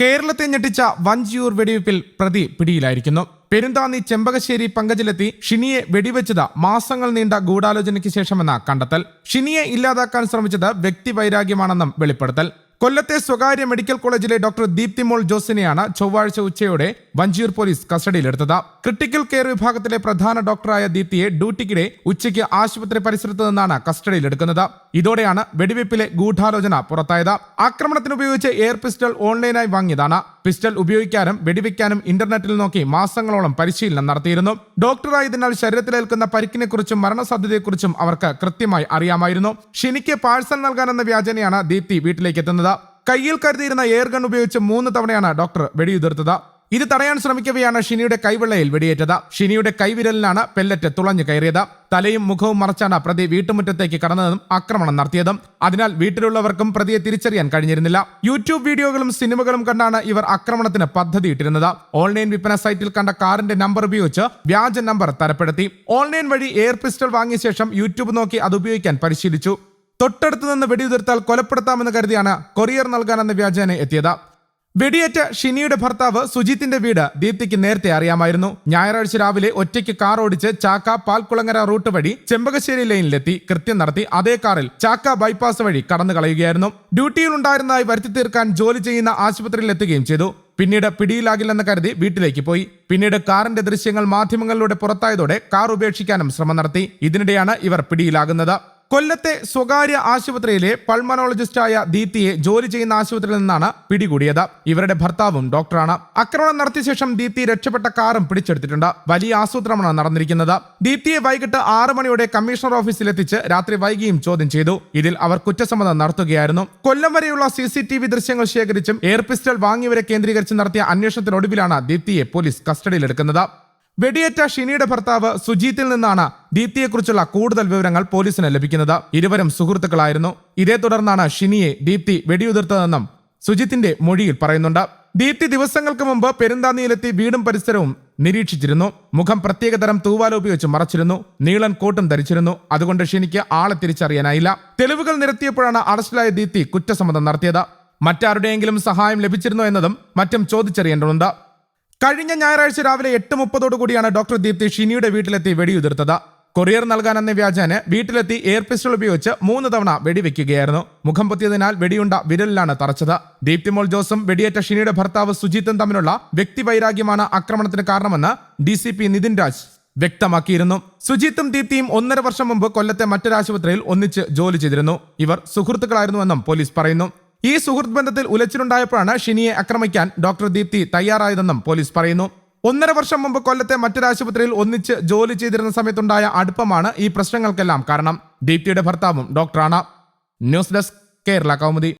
കേരളത്തെ ഞെട്ടിച്ച വഞ്ചിയൂർ വെടിവയ്പിൽ പ്രതി പിടിയിലായിരിക്കുന്നു. പെരുന്താന്നി ചെമ്പകശ്ശേരി പങ്കജിലെത്തി ഷിനിയെ വെടിവെച്ചത് മാസങ്ങൾ നീണ്ട ഗൂഢാലോചനയ്ക്ക് ശേഷമെന്ന കണ്ടെത്തൽ. ഷിനിയെ ഇല്ലാതാക്കാൻ ശ്രമിച്ചത് വ്യക്തിവൈരാഗ്യമാണെന്നും വെളിപ്പെടുത്തൽ. കൊല്ലത്തെ സ്വകാര്യ മെഡിക്കൽ കോളേജിലെ ഡോക്ടർ ദീപ്തിമോൾ ജോസിനെയാണ് ചൊവ്വാഴ്ച ഉച്ചയോടെ വഞ്ചിയൂർ പോലീസ് കസ്റ്റഡിയിലെടുത്തത്. ക്രിട്ടിക്കൽ കെയർ വിഭാഗത്തിലെ പ്രധാന ഡോക്ടറായ ദീപ്തിയെ ഡ്യൂട്ടിക്കിടെ ഉച്ചയ്ക്ക് ആശുപത്രി പരിസരത്ത് നിന്നാണ് കസ്റ്റഡിയിലെടുക്കുന്നത്. ഇതോടെയാണ് വെടിവെപ്പിലെ ഗൂഢാലോചന പുറത്തായത്. ആക്രമണത്തിന് ഉപയോഗിച്ച് എയർ പിസ്റ്റൾ ഓൺലൈനായി വാങ്ങിയതാണ്. പിസ്റ്റൾ ഉപയോഗിക്കാനും വെടിവെക്കാനും ഇന്റർനെറ്റിൽ നോക്കി മാസങ്ങളോളം പരിശീലനം നടത്തിയിരുന്നു. ഡോക്ടറായതിനാൽ ശരീരത്തിലേൽക്കുന്ന പരിക്കിനെക്കുറിച്ചും മരണസാധ്യതയെക്കുറിച്ചും അവർക്ക് കൃത്യമായി അറിയാമായിരുന്നു. ഷിനിക്ക് പാഴ്സൽ നൽകാനെന്ന വ്യാജനയാണ് ദീപ്തി വീട്ടിലേക്ക് എത്തുന്നത് കയ്യിൽ കരുതിയിരുന്ന എയർ ഗൺ ഉപയോഗിച്ച് മൂന്ന് തവണയാണ് ഡോക്ടർ വെടിയുതിർത്തത്. ഇത് തടയാൻ ശ്രമിക്കവെയാണ് ഷിനിയുടെ കൈവെള്ളയിൽ വെടിയേറ്റത്. ഷിനിയുടെ കൈവിരലിനാണ് പെല്ലറ്റ് തുളഞ്ഞു കയറിയത്. തലയും മുഖവും മറച്ചാണ് പ്രതി വീട്ടുമുറ്റത്തേക്ക് കടന്നതും ആക്രമണം നടത്തിയതും. അതിനാൽ വീട്ടിലുള്ളവർക്കും പ്രതിയെ തിരിച്ചറിയാൻ കഴിഞ്ഞിരുന്നില്ല. യൂട്യൂബ് വീഡിയോകളും സിനിമകളും കണ്ടാണ് ഇവർ ആക്രമണത്തിന് പദ്ധതിയിട്ടിരുന്നത്. ഓൺലൈൻ വിൽപ്പന സൈറ്റിൽ കണ്ട കാറിന്റെ നമ്പർ ഉപയോഗിച്ച് വ്യാജ നമ്പർ തരപ്പെടുത്തി. ഓൺലൈൻ വഴി എയർ പിസ്റ്റൾ വാങ്ങിയ ശേഷം യൂട്യൂബ് നോക്കി അത് ഉപയോഗിക്കാൻ പരിശീലിച്ചു. തൊട്ടടുത്ത് നിന്ന് വെടിയുതിർത്താൽ കൊലപ്പെടുത്താമെന്ന് കരുതിയാണ് കൊറിയർ നൽകാനെന്ന വ്യാജേന എത്തിയത്. വെടിയേറ്റ ഷിനിയുടെ ഭർത്താവ് സുജിത്തിന്റെ വീട് ദീപ്തിക്ക് നേരത്തെ അറിയാമായിരുന്നു. ഞായറാഴ്ച രാവിലെ ഒറ്റയ്ക്ക് കാർ ഓടിച്ച് ചാക്ക പാൽക്കുളങ്ങര റൂട്ട് വഴി ചെമ്പകശ്ശേരി ലൈനിലെത്തി കൃത്യം നടത്തി അതേ കാറിൽ ചാക്ക ബൈപ്പാസ് വഴി കടന്നു കളയുകയായിരുന്നു. ഡ്യൂട്ടിയിൽ ഉണ്ടായിരുന്നതായി വരുത്തി തീർക്കാൻ ജോലി ചെയ്യുന്ന ആശുപത്രിയിൽ എത്തുകയും ചെയ്തു. പിന്നീട് പിടിയിലാകില്ലെന്ന് കരുതി വീട്ടിലേക്ക് പോയി. പിന്നീട് കാറിന്റെ ദൃശ്യങ്ങൾ മാധ്യമങ്ങളിലൂടെ പുറത്തായതോടെ കാർ ഉപേക്ഷിക്കാനും ശ്രമം നടത്തി. ഇതിനിടെയാണ് ഇവർ പിടിയിലാകുന്നത്. കൊല്ലത്തെ സ്വകാര്യ ആശുപത്രിയിലെ പൾമനോളജിസ്റ്റായ ദീപ്തിയെ ജോലി ചെയ്യുന്ന ആശുപത്രിയിൽ നിന്നാണ് പിടികൂടിയത്. ഇവരുടെ ഭർത്താവും ഡോക്ടറാണ്. ആക്രമണം നടത്തിയ ശേഷം ദീപ്തി രക്ഷപ്പെട്ട കാറും പിടിച്ചെടുത്തിട്ടുണ്ട്. വലിയ ആസൂത്രണമാണ് നടന്നിരിക്കുന്നത്. ദീപ്തിയെ വൈകിട്ട് ആറ് മണിയോടെ കമ്മീഷണർ ഓഫീസിലെത്തിച്ച് രാത്രി വൈകിയും ചോദ്യം ചെയ്തു. ഇതിൽ അവർ കുറ്റസമ്മതം നടത്തുകയായിരുന്നു. കൊല്ലം വരെയുള്ള സി സി ടി വി ദൃശ്യങ്ങൾ ശേഖരിച്ചും എയർ പിസ്റ്റൾ വാങ്ങിയവരെ കേന്ദ്രീകരിച്ച് നടത്തിയ അന്വേഷണത്തിനൊടുവിലാണ് ദീപ്തിയെ പോലീസ് കസ്റ്റഡിയിലെടുക്കുന്നത്. വെടിയേറ്റ ഷിനിയുടെ ഭർത്താവ് സുജീത്തിൽ നിന്നാണ് ദീപ്തിയെക്കുറിച്ചുള്ള കൂടുതൽ വിവരങ്ങൾ പോലീസിന് ലഭിക്കുന്നത്. ഇരുവരും സുഹൃത്തുക്കളായിരുന്നു. ഇതേ തുടർന്നാണ് ഷിനിയെ ദീപ്തി വെടിയുതിർത്തതെന്നും സുജിത്തിന്റെ മൊഴിയിൽ പറയുന്നുണ്ട്. ദീപ്തി ദിവസങ്ങൾക്ക് മുമ്പ് പെരുന്താന്നിയിലെത്തി വീടും പരിസരവും നിരീക്ഷിച്ചിരുന്നു. മുഖം പ്രത്യേകതരം തൂവാല ഉപയോഗിച്ച് മറച്ചിരുന്നു. നീളൻ കോട്ടും ധരിച്ചിരുന്നു. അതുകൊണ്ട് ഷിനിക്ക് ആളെ തിരിച്ചറിയാനായില്ല. തെളിവുകൾ നിരത്തിയപ്പോഴാണ് അറസ്റ്റിലായ ദീപ്തി കുറ്റസമ്മതം നടത്തിയത്. മറ്റാരുടെയെങ്കിലും സഹായം ലഭിച്ചിരുന്നോ എന്നതും മറ്റും ചോദിച്ചറിയേണ്ടതുണ്ട്. കഴിഞ്ഞ ഞായറാഴ്ച രാവിലെ എട്ട് മുപ്പതോടു കൂടിയാണ് ഡോക്ടർ ദീപ്തി ഷിനിയുടെ വീട്ടിലെത്തി വെടിയുതിർത്തത്. കൊറിയർ നൽകാനെന്ന വ്യാജാന് വീട്ടിലെത്തി എയർ പിസ്റ്റൾ ഉപയോഗിച്ച് മൂന്ന് തവണ വെടിവെക്കുകയായിരുന്നു. മുഖം പൊത്തിയതിനാൽ വെടിയുണ്ട വിരലിലാണ് തറച്ചത്. ദീപ്തിമോൾ ജോസും വെടിയേറ്റ ഷിനിയുടെ ഭർത്താവ് സുജിത്തും തമ്മിലുള്ള വ്യക്തിവൈരാഗ്യമാണ് ആക്രമണത്തിന് കാരണമെന്ന് D C P Nithin Raj വ്യക്തമാക്കിയിരുന്നു. സുജിത്തും ദീപ്തിയും ഒന്നര വർഷം മുമ്പ് കൊല്ലത്തെ മറ്റൊരാശുപത്രിയിൽ ഒന്നിച്ച് ജോലി ചെയ്തിരുന്നു. ഇവർ സുഹൃത്തുക്കളായിരുന്നുവെന്നും പോലീസ് പറയുന്നു. ഈ സുഹൃത്ത് ബന്ധത്തിൽ ഉലച്ചിലുണ്ടായപ്പോഴാണ് ഷിനിയെ ആക്രമിക്കാൻ ഡോക്ടർ ദീപ്തി തയ്യാറായതെന്നും പോലീസ് പറയുന്നു. ഒന്നര വർഷം മുമ്പ് കൊല്ലത്തെ മറ്റൊരാശുപത്രിയിൽ ഒന്നിച്ച് ജോലി ചെയ്തിരുന്ന സമയത്തുണ്ടായ അടുപ്പമാണ് ഈ പ്രശ്നങ്ങൾക്കെല്ലാം കാരണം. ദീപ്തിയുടെ ഭർത്താവും ഡോക്ടറാണ്. News desk Kerala Kaumudi.